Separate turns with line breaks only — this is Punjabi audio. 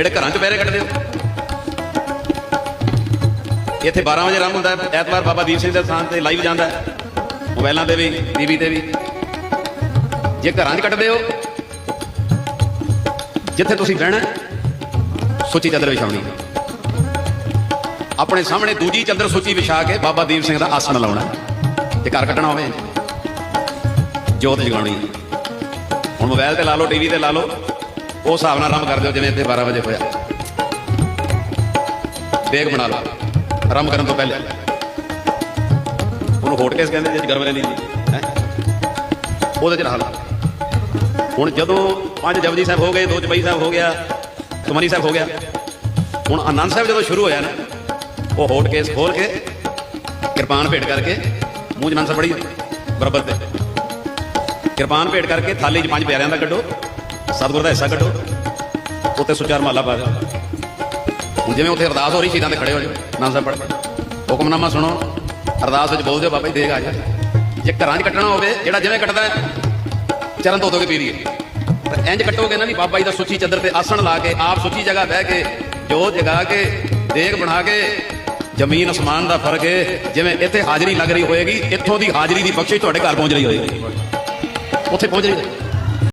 ਜਿਹੜੇ ਘਰਾਂ 'ਚ ਪਹਿਰੇ ਕੱਢਦੇ ਹੋ? ਇੱਥੇ 12 ਵਜੇ ਆਰੰਭ ਹੁੰਦਾ ਹੈ, ਐਤਵਾਰ ਬਾਬਾ ਦੀਪ ਸਿੰਘ ਦੇ ਸਥਾਨ ਤੇ ਲਾਈਵ ਜਾਂਦਾ ਹੈ ਮੋਬਾਈਲਾਂ ਤੇ ਵੀ ਟੀਵੀ ਤੇ ਵੀ। ਜੇ ਘਰਾਂ 'ਚ ਕੱਟਦੇ ਹੋ, ਜਿੱਥੇ ਤੁਸੀਂ ਬਹਿਣਾ ਸੁੱਚੀ ਚਾਦਰ ਵਿਛਾਉਣੀ ਆਪਣੇ ਸਾਹਮਣੇ ਦੂਜੀ ਚਾਦਰ ਸੁੱਚੀ ਵਿਛਾ ਕੇ ਬਾਬਾ ਦੀਪ ਸਿੰਘ ਦਾ ਆਸਣ ਲਾਉਣਾ ਤੇ ਘਰ ਕੱਟਣਾ ਹੋਵੇ। ਜੋਤ ਜਗਾਉਣੀ ਹੁਣ ਮੋਬਾਈਲ ਤੇ ਲਾ ਲਓ ਟੀਵੀ ਤੇ ਲਾ ਲਓ। ਉਹ ਹਿਸਾਬ ਨਾਲ ਆਰੰਭ ਕਰ ਦਿਓ, ਜਿਵੇਂ ਇੱਥੇ 12 ਵਜੇ ਹੋਇਆ। ਦੇਗ ਬਣਾ ਲਓ। ਆਰੰਭ ਕਰਨ ਤੋਂ ਪਹਿਲੇ। ਉਹਨੂੰ ਹੋਟ ਕੇਸ ਕਹਿੰਦੇ ਜੇ ਗਰਮ ਰਹਿੰਦੀ ਹੈ। ਉਹਦੇ ਚ ਰਹਾ ਹੁਣ ਜਦੋਂ ਪੰਜ ਜਪਜੀ ਸਾਹਿਬ ਹੋ ਗਏ, ਦੋ ਚਪਈ ਸਾਹਿਬ ਹੋ ਗਿਆ ਤੁਮਨੀ ਸਾਹਿਬ ਹੋ ਗਿਆ। ਹੁਣ ਆਨੰਦ ਸਾਹਿਬ ਜਦੋਂ ਸ਼ੁਰੂ ਹੋਇਆ ਨਾ, ਉਹ ਹੋਟ ਕੇਸ ਖੋਲ ਕੇ, ਕਿਰਪਾਨ ਭੇਟ ਕਰਕੇ, ਮੂੰਹ 'ਚ ਸਾਹਿਬ ਬੜੀ ਬਰਾਬਰ ਤੇ। ਕਿਰਪਾਨ ਭੇਟ ਕਰਕੇ ਥਾਲੀ 'ਚ ਪੰਜ ਪਿਆਰਿਆਂ ਦਾ ਕੱਢੋ। ਸਤਿਗੁਰ ਦਾ ਹਿੱਸਾ ਕੱਢੋ। ਉੱਤੇ ਸੁਚਾਰ ਮਹਲਾ ਪਾ ਦਿਓ। ਜਿਵੇਂ ਉੱਥੇ ਅਰਦਾਸ ਹੋ ਰਹੀ, ਸ਼ਹੀਦਾਂ ਦੇ ਖੜੇ ਹੋ ਜਾਓ। ਆਨੰਦ ਸਾਹਿਬ ਪੜ੍ਹ। ਹੁਕਮਨਾਮਾ ਸੁਣੋ। ਅਰਦਾਸ ਵਿੱਚ ਬੋਲ ਦਿਓ, ਬਾਬਾ ਜੀ, ਦੇਗ ਆ ਜਾ। ਜੇ ਘਰਾਂ 'ਚ ਕੱਟਣਾ ਹੋਵੇ, ਜਿਹੜਾ ਜਿਵੇਂ ਕੱਟਦਾ ਚਰਨ ਧੋ ਧੋ ਕੇ ਪੀ ਲਈਏ। ਪਰ ਇੰਜ ਕੱਟੋਗੇ ਨਾ ਵੀ ਬਾਬਾ ਜੀ ਦਾ ਸੁੱਚੀ ਚੱਦਰ ਤੇ ਆਸਣ ਲਾ ਕੇ, ਆਪ ਸੁੱਚੀ ਜਗ੍ਹਾ ਬਹਿ ਕੇ ਜੋ ਜਗਾ ਕੇ, ਦੇਗ ਬਣਾ ਕੇ, ਜ਼ਮੀਨ ਅਸਮਾਨ ਦਾ ਫ਼ਰਕ ਹੈ ਜਿਵੇਂ ਇੱਥੇ ਹਾਜ਼ਰੀ ਲੱਗ ਰਹੀ ਹੋਏਗੀ, ਇੱਥੋਂ ਦੀ ਹਾਜ਼ਰੀ ਦੀ ਬਖਸ਼ਿਸ਼ ਤੁਹਾਡੇ ਘਰ ਪਹੁੰਚ ਰਹੀ ਹੋਏਗੀ। ਉੱਥੇ ਪਹੁੰਚ ਰਹੀ ਹੈ